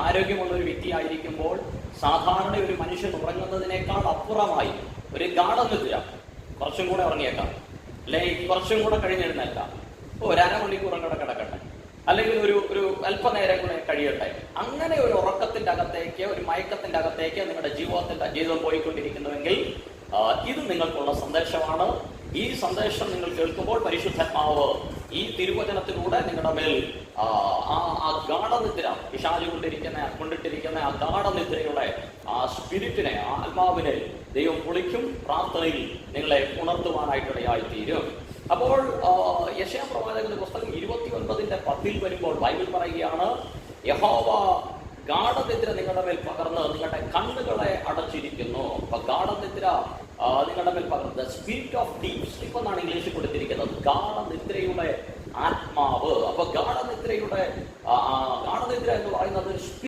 ആരോഗ്യമുള്ള ഒരു വ്യക്തി ആയിരിക്കുമ്പോൾ സാധാരണ ഒരു മനുഷ്യൻ ഉറങ്ങുന്നതിനേക്കാൾ അപ്പുറമായി ഒരു ഗാഠനിദ്ര കുറച്ചും കൂടെ ഉറങ്ങിയേക്കാം. അല്ലെങ്കിൽ കുറച്ചും കൂടെ കഴിഞ്ഞിരുന്നേക്കാം ഒരു അരമണിക്കൂർ അങ്ങോട്ട് കിടക്കട്ടെ. അല്ലെങ്കിൽ ഒരു ഒരു അല്പനേരം കൂടെ കഴിയട്ടെ. അങ്ങനെ ഒരു ഉറക്കത്തിന്റെ അകത്തേക്ക് ഒരു മയക്കത്തിന്റെ അകത്തേക്ക് നിങ്ങളുടെ ജീവിതത്തിന്റെ ജീവിതം പോയിക്കൊണ്ടിരിക്കുന്നുവെങ്കിൽ ഇത് നിങ്ങൾക്കുള്ള സന്ദേശമാണ്. ഈ സന്ദേശം നിങ്ങൾ കേൾക്കുമ്പോൾ പരിശുദ്ധാത്മാവ് ഈ തിരുവചനത്തിലൂടെ നിങ്ങളുടെ മേൽ ആ, ആ ഗാഠനിദ്ര വിശാലി കൊണ്ടിരിക്കുന്ന കൊണ്ടിട്ടിരിക്കുന്ന ആ ഗാഠനിദ്രയുടെ ആ സ്പിരിറ്റിനെ ആത്മാവിനെ ദൈവം പൊളിക്കും പ്രാർത്ഥനയിൽ നിങ്ങളെ ഉണർത്തുവാനായിട്ടിടയായി തീരും അപ്പോൾ യശയ പ്രവാചകന്റെ പുസ്തകം ഇരുപത്തി ഒൻപതിന്റെ പത്തിൽ വരുമ്പോൾ ബൈബിൾ പറയുകയാണ് യഹോവ ഗാഠനിദ്ര നിങ്ങളുടെ മേൽ പകർന്ന് നിങ്ങളുടെ കണ്ണുകളെ അടച്ചിരിക്കുന്നു. അപ്പൊ ഗാഠനിദ്ര നിങ്ങളുടെ മേൽ പകർന്നത് സ്പിരിറ്റ് ഓഫ് ഡീപ് സ്ലീപ്പ് എന്നാണ് ഇംഗ്ലീഷിൽ കൊടുത്തിരിക്കുന്നത്. ഗാഠനിദ്രയുടെ ആത്മാവ്. അപ്പൊ ആ, ഗാഠനിദ്ര എന്ന് പറയുന്ന